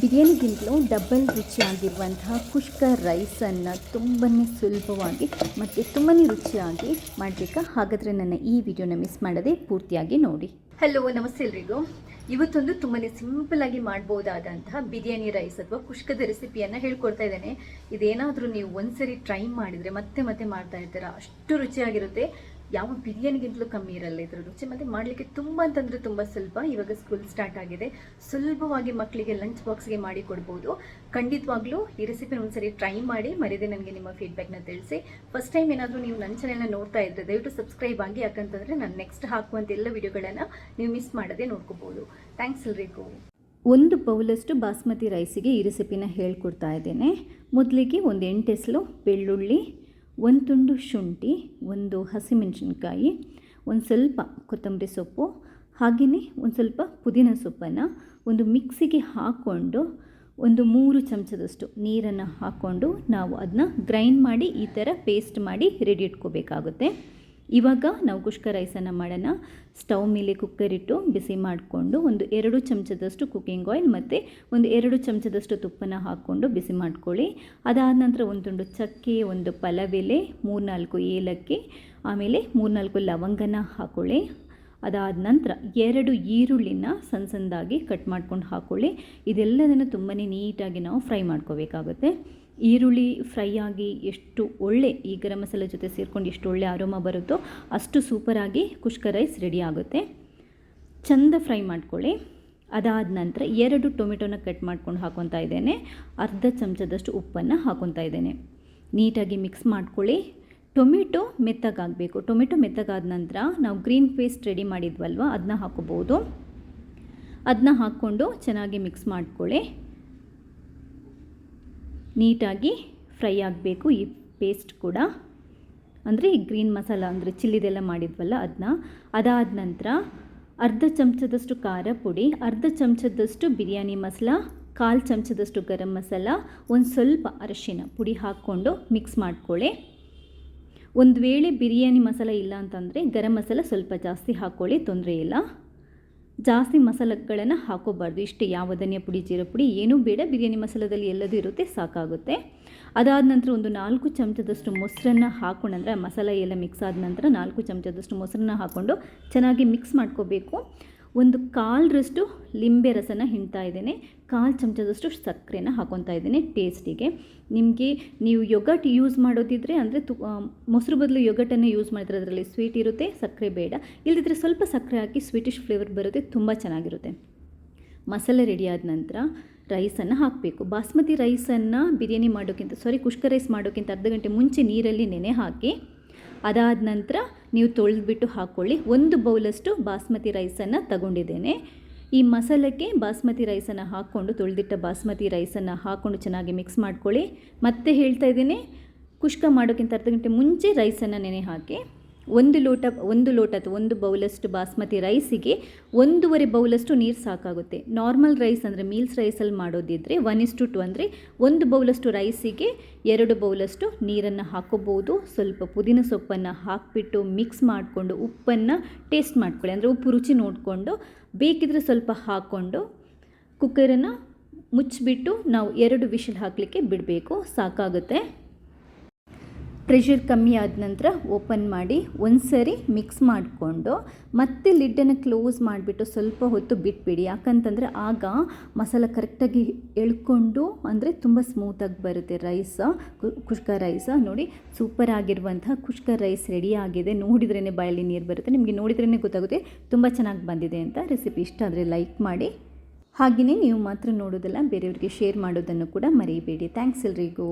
ಬಿರಿಯಾನಿಗಿಂತಲೂ double ರುಚಿಯಾಗಿರುವಂತಹ ಕುಷ್ಕ ರೈಸನ್ನು ತುಂಬಾ ಸುಲಭವಾಗಿ ಮತ್ತು ತುಂಬಾ ರುಚಿಯಾಗಿ ಮಾಡಬೇಕಾ? ಹಾಗಾದರೆ ನನ್ನ ಈ ವಿಡಿಯೋನ ಮಿಸ್ ಮಾಡದೆ ಪೂರ್ತಿಯಾಗಿ ನೋಡಿ. ಹಲೋ ನಮಸ್ತೆ ಎಲ್ರಿಗೂ. ಇವತ್ತೊಂದು ತುಂಬಾ ಸಿಂಪಲ್ಲಾಗಿ ಮಾಡ್ಬೋದಾದಂತಹ ಬಿರಿಯಾನಿ ರೈಸ್ ಅಥವಾ ಕುಷ್ಕದ ರೆಸಿಪಿಯನ್ನು ಹೇಳ್ಕೊಡ್ತಾ ಇದ್ದೇನೆ. ಇದೇನಾದರೂ ನೀವು ಒಂದ್ಸರಿ ಟ್ರೈ ಮಾಡಿದರೆ ಮತ್ತೆ ಮತ್ತೆ ಮಾಡ್ತಾ ಇರ್ತೀರ? ಅಷ್ಟು ರುಚಿಯಾಗಿರುತ್ತೆ. ಯಾವ ಬಿರಿಯಾನಿಗಿಂತಲೂ ಕಮ್ಮಿ ಇರಲ್ಲ ಇದ್ರ ರುಚಿ ಮತ್ತು ಮಾಡಲಿಕ್ಕೆ ತುಂಬ ಅಂತಂದರೆ ತುಂಬ ಸುಲಭ. ಇವಾಗ ಸ್ಕೂಲ್ ಸ್ಟಾರ್ಟ್ ಆಗಿದೆ. ಸುಲಭವಾಗಿ ಮಕ್ಕಳಿಗೆ ಲಂಚ್ ಬಾಕ್ಸ್ಗೆ ಮಾಡಿ ಕೊಡ್ಬೋದು. ಖಂಡಿತವಾಗ್ಲೂ ಈ ರೆಸಿಪಿನ ಒಂದ್ಸರಿ ಟ್ರೈ ಮಾಡಿ ಮರೆಯದೆ ನನಗೆ ನಿಮ್ಮ ಫೀಡ್ಬ್ಯಾಕ್ನ ತಿಳಿಸಿ. ಫಸ್ಟ್ ಟೈಮ್ ಏನಾದರೂ ನೀವು ನನ್ನ ಚಾನೆಲ್ನ ನೋಡ್ತಾ ಇದ್ದರೆ ದಯವಿಟ್ಟು ಸಬ್ಸ್ಕ್ರೈಬ್ ಆಗಿ, ಯಾಕಂತಂದರೆ ನಾನು ನೆಕ್ಸ್ಟ್ ಹಾಕುವಂಥ ಎಲ್ಲ ವಿಡಿಯೋಗಳನ್ನು ನೀವು ಮಿಸ್ ಮಾಡದೆ ನೋಡ್ಕೋಬೋದು. ಥ್ಯಾಂಕ್ಸ್ ಎಲ್ರಿಗೂ. ಒಂದು ಬೌಲಷ್ಟು ಬಾಸ್ಮತಿ ರೈಸಿಗೆ ಈ ರೆಸಿಪಿನ ಹೇಳ್ಕೊಡ್ತಾ ಇದ್ದೇನೆ. ಮೊದಲಿಗೆ ಒಂದು ಎಂಟೆಸಲು ಬೆಳ್ಳುಳ್ಳಿ ಒಂದು ತುಂಡು ಶುಂಠಿ, ಒಂದು ಹಸಿಮೆಣಸಿನ್ಕಾಯಿ, ಒಂದು ಸ್ವಲ್ಪ ಕೊತ್ತಂಬರಿ ಸೊಪ್ಪು ಹಾಗೆಯೇ ಒಂದು ಸ್ವಲ್ಪ ಪುದೀನ ಸೊಪ್ಪನ್ನು ಒಂದು ಮಿಕ್ಸಿಗೆ ಹಾಕ್ಕೊಂಡು ಒಂದು ಮೂರು ಚಮಚದಷ್ಟು ನೀರನ್ನು ಹಾಕ್ಕೊಂಡು ನಾವು ಅದನ್ನ ಗ್ರೈಂಡ್ ಮಾಡಿ ಈ ಥರ ಪೇಸ್ಟ್ ಮಾಡಿ ರೆಡಿ ಇಟ್ಕೋಬೇಕಾಗುತ್ತೆ. ಇವಾಗ ನಾವು ಕುಷ್ಕ ರೈಸನ್ನು ಮಾಡೋಣ. ಸ್ಟವ್ ಮೇಲೆ ಕುಕ್ಕರ್ ಇಟ್ಟು ಬಿಸಿ ಮಾಡಿಕೊಂಡು ಒಂದು ಎರಡು ಚಮಚದಷ್ಟು ಕುಕ್ಕಿಂಗ್ ಆಯಿಲ್ ಮತ್ತು ಒಂದು ಎರಡು ಚಮಚದಷ್ಟು ತುಪ್ಪನ ಹಾಕ್ಕೊಂಡು ಬಿಸಿ ಮಾಡ್ಕೊಳ್ಳಿ. ಅದಾದ ನಂತರ ಒಂದು ತುಂಡು ಚಕ್ಕೆ, ಒಂದು ಪಲವೆಲೆ, ಮೂರ್ನಾಲ್ಕು ಏಲಕ್ಕಿ, ಆಮೇಲೆ ಮೂರ್ನಾಲ್ಕು ಲವಂಗನ ಹಾಕ್ಕೊಳ್ಳಿ ಅದಾದ ನಂತರ ಎರಡು ಈರುಳ್ಳಿನ ಸಣ್ಣ ಸಣ್ಣದಾಗಿ ಕಟ್ ಮಾಡ್ಕೊಂಡು ಹಾಕ್ಕೊಳ್ಳಿ ಇದೆಲ್ಲದನ್ನು ತುಂಬಾ ನೀಟಾಗಿ ನಾವು ಫ್ರೈ ಮಾಡ್ಕೋಬೇಕಾಗುತ್ತೆ. ಈರುಳ್ಳಿ ಫ್ರೈ ಆಗಿ ಎಷ್ಟು ಒಳ್ಳೆ ಈ ಗರಂ ಮಸಾಲೆ ಜೊತೆ ಸೇರಿಕೊಂಡು ಎಷ್ಟು ಒಳ್ಳೆ ಆರೋಮ ಬರುತ್ತೋ ಅಷ್ಟು ಸೂಪರಾಗಿ ಕುಷ್ಕ ರೈಸ್ ರೆಡಿ ಆಗುತ್ತೆ. ಚಂದ ಫ್ರೈ ಮಾಡ್ಕೊಳ್ಳಿ. ಅದಾದ ನಂತರ ಎರಡು ಟೊಮೆಟೊನ ಕಟ್ ಮಾಡ್ಕೊಂಡು ಹಾಕೊತಾ ಇದ್ದೇನೆ. ಅರ್ಧ ಚಮಚದಷ್ಟು ಉಪ್ಪನ್ನು ಹಾಕೊತಾ ಇದ್ದೇನೆ. ನೀಟಾಗಿ ಮಿಕ್ಸ್ ಮಾಡ್ಕೊಳ್ಳಿ. ಟೊಮೆಟೊ ಮೆತ್ತಗಾಗಬೇಕು. ಟೊಮೆಟೊ ಮೆತ್ತಗಾದ ನಂತರ ನಾವು ಗ್ರೀನ್ ಪೇಸ್ಟ್ ರೆಡಿ ಮಾಡಿದ್ವಲ್ವ ಅದನ್ನ ಹಾಕೋಬೋದು ಅದನ್ನ ಹಾಕ್ಕೊಂಡು ಚೆನ್ನಾಗಿ ಮಿಕ್ಸ್ ಮಾಡ್ಕೊಳ್ಳಿ. ನೀಟಾಗಿ ಫ್ರೈ ಆಗಬೇಕು. ಈ ಪೇಸ್ಟ್ ಕೂಡ. ಅಂದರೆ ಗ್ರೀನ್ ಮಸಾಲ ಅಂದರೆ ಚಿಲ್ಲಿದೆಲ್ಲ ಮಾಡಿದ್ವಲ್ಲ ಅದನ್ನ ಅದಾದ ನಂತರ ಅರ್ಧ ಚಮಚದಷ್ಟು ಖಾರ ಪುಡಿ, ಅರ್ಧ ಚಮಚದಷ್ಟು ಬಿರಿಯಾನಿ ಮಸಾಲ, ಕಾಲು ಚಮಚದಷ್ಟು ಗರಂ ಮಸಾಲ, ಒಂದು ಸ್ವಲ್ಪ ಅರಶಿನ ಪುಡಿ ಹಾಕ್ಕೊಂಡು ಮಿಕ್ಸ್ ಮಾಡ್ಕೊಳ್ಳಿ ಒಂದು ವೇಳೆ ಬಿರಿಯಾನಿ ಮಸಾಲ ಇಲ್ಲ ಅಂತಂದರೆ ಗರಂ ಮಸಾಲ ಸ್ವಲ್ಪ ಜಾಸ್ತಿ ಹಾಕ್ಕೊಳ್ಳಿ ತೊಂದರೆ ಇಲ್ಲ. ಜಾಸ್ತಿ ಮಸಾಲೆಗಳನ್ನು ಹಾಕೋಬಾರ್ದು. ಇಷ್ಟೇ ಯಾವ ಧನಿಯಾ ಪುಡಿ, ಜೀರ ಪುಡಿ ಏನೂ ಬೇಡ. ಬಿರಿಯಾನಿ ಮಸಾಲದಲ್ಲಿ ಎಲ್ಲದೂ ಇರುತ್ತೆ, ಸಾಕಾಗುತ್ತೆ. ಅದಾದ ನಂತರ ಒಂದು ನಾಲ್ಕು ಚಮಚದಷ್ಟು ಮೊಸರನ್ನ ಹಾಕೊಂಡಂದರೆ ಮಸಾಲೆ ಎಲ್ಲ ಮಿಕ್ಸ್ ಆದ ನಂತರ ನಾಲ್ಕು ಚಮಚದಷ್ಟು ಮೊಸರನ್ನ ಹಾಕ್ಕೊಂಡು ಚೆನ್ನಾಗಿ ಮಿಕ್ಸ್ ಮಾಡ್ಕೋಬೇಕು. ಒಂದು ಕಾಲರಷ್ಟು ಲಿಂಬೆ ರಸನ ಹಿಂಡ್ತಾ ಇದ್ದೇನೆ. ಕಾಲು ಚಮಚದಷ್ಟು ಸಕ್ಕರೆನ ಹಾಕೊತಾ ಇದ್ದೇನೆ ಟೇಸ್ಟಿಗೆ. ನಿಮಗೆ ನೀವು ಯೊಗಟ್ ಯೂಸ್ ಮಾಡೋದಿದ್ರೆ ಅಂದರೆ ತು ಮೊಸರು ಬದಲು ಯೊಗಟನ್ನು ಯೂಸ್ ಮಾಡಿದ್ರೆ ಅದರಲ್ಲಿ ಸ್ವೀಟ್ ಇರುತ್ತೆ, ಸಕ್ಕರೆ ಬೇಡ. ಇಲ್ಲದಿದ್ದರೆ ಸ್ವಲ್ಪ ಸಕ್ಕರೆ ಹಾಕಿ ಸ್ವೀಟಿಶ್ ಫ್ಲೇವರ್ ಬರುತ್ತೆ, ತುಂಬ ಚೆನ್ನಾಗಿರುತ್ತೆ. ಮಸಾಲೆ ರೆಡಿ ಆದ ನಂತರ ರೈಸನ್ನು ಹಾಕಬೇಕು. ಬಾಸ್ಮತಿ ರೈಸನ್ನು ಬಿರಿಯಾನಿ ಮಾಡೋಕ್ಕಿಂತ ಸಾರಿ ಕುಷ್ಕ ರೈಸ್ ಮಾಡೋಕ್ಕಿಂತ ಅರ್ಧ ಗಂಟೆ ಮುಂಚೆ ನೀರಲ್ಲಿ ನೆನೆ ಹಾಕಿ ಅದಾದ ನಂತರ ನೀವು ತೊಳೆದ್ಬಿಟ್ಟು ಹಾಕ್ಕೊಳ್ಳಿ ಒಂದು ಬೌಲಷ್ಟು ಬಾಸ್ಮತಿ ರೈಸನ್ನು ತಗೊಂಡಿದ್ದೇನೆ. ಈ ಮಸಾಲಕ್ಕೆ ಬಾಸ್ಮತಿ ರೈಸನ್ನು ಹಾಕ್ಕೊಂಡು, ತೊಳೆದಿಟ್ಟ ಬಾಸ್ಮತಿ ರೈಸನ್ನು ಹಾಕ್ಕೊಂಡು ಚೆನ್ನಾಗಿ ಮಿಕ್ಸ್ ಮಾಡ್ಕೊಳ್ಳಿ. ಮತ್ತೆ ಹೇಳ್ತಾ ಇದ್ದೀನಿ, ಕುಷ್ಕ ಮಾಡೋಕ್ಕಿಂತ ಅರ್ಧ ಗಂಟೆ ಮುಂಚೆ ರೈಸನ್ನು ನೆನೆ ಹಾಕಿ ಒಂದು ಲೋಟ ಒಂದು ಲೋಟ ಅಥವಾ ಒಂದು ಬೌಲಷ್ಟು ಬಾಸ್ಮತಿ ರೈಸಿಗೆ ಒಂದೂವರೆ ಬೌಲಷ್ಟು ನೀರು ಸಾಕಾಗುತ್ತೆ. ನಾರ್ಮಲ್ ರೈಸ್ ಅಂದರೆ ಮೀಲ್ಸ್ ರೈಸಲ್ಲಿ ಮಾಡೋದಿದ್ದರೆ ಒನ್ ಇಸ್ ಟು ಟು ಅಂದರೆ ಒಂದು ಬೌಲಷ್ಟು ರೈಸಿಗೆ ಎರಡು ಬೌಲಷ್ಟು ನೀರನ್ನು ಹಾಕೋಬೋದು. ಸ್ವಲ್ಪ ಪುದೀನ ಸೊಪ್ಪನ್ನು ಹಾಕಿಬಿಟ್ಟು ಮಿಕ್ಸ್ ಮಾಡಿಕೊಂಡು ಉಪ್ಪನ್ನು ಟೇಸ್ಟ್ ಮಾಡ್ಕೊಳ್ಳಿ. ಅಂದರೆ ಉಪ್ಪು ರುಚಿ ನೋಡಿಕೊಂಡು ಬೇಕಿದ್ರೆ ಸ್ವಲ್ಪ ಹಾಕ್ಕೊಂಡು ಕುಕ್ಕರನ್ನು ಮುಚ್ಚಿಬಿಟ್ಟು ನಾವು ಎರಡು ವಿಷಲ್ ಹಾಕಲಿಕ್ಕೆ ಬಿಡಬೇಕು. ಸಾಕಾಗುತ್ತೆ. ಪ್ರೆಷರ್ ಕಮ್ಮಿ ಆದ ನಂತರ ಓಪನ್ ಮಾಡಿ ಒಂದು ಸರಿ ಮಿಕ್ಸ್ ಮಾಡಿಕೊಂಡು ಮತ್ತೆ ಲಿಡ್ಡನ್ನು ಕ್ಲೋಸ್ ಮಾಡಿಬಿಟ್ಟು ಸ್ವಲ್ಪ ಹೊತ್ತು ಬಿಟ್ಬಿಡಿ. ಯಾಕಂತಂದರೆ ಆಗ ಮಸಾಲ ಕರೆಕ್ಟಾಗಿ ಎಳ್ಕೊಂಡು ಅಂದರೆ ತುಂಬ ಸ್ಮೂತಾಗಿ ಬರುತ್ತೆ ರೈಸ ಕುಷ್ಕ ರೈಸ ನೋಡಿ ಸೂಪರ್ ಆಗಿರುವಂತಹ ಕುಷ್ಕ ರೈಸ್ ರೆಡಿ ಆಗಿದೆ. ನೋಡಿದ್ರೇ ಬಾಯಲ್ಲಿ ನೀರು ಬರುತ್ತೆ. ನಿಮಗೆ ನೋಡಿದ್ರೇ ಗೊತ್ತಾಗುತ್ತೆ ತುಂಬ ಚೆನ್ನಾಗಿ ಬಂದಿದೆ ಅಂತ. ರೆಸಿಪಿ ಇಷ್ಟ ಆದರೆ ಲೈಕ್ ಮಾಡಿ. ಹಾಗೆಯೇ ನೀವು ಮಾತ್ರ ನೋಡೋದಲ್ಲ, ಬೇರೆಯವ್ರಿಗೆ ಶೇರ್ ಮಾಡೋದನ್ನು ಕೂಡ ಮರೀಬೇಡಿ ಥ್ಯಾಂಕ್ಸ್ ಎಲ್ರಿಗೂ.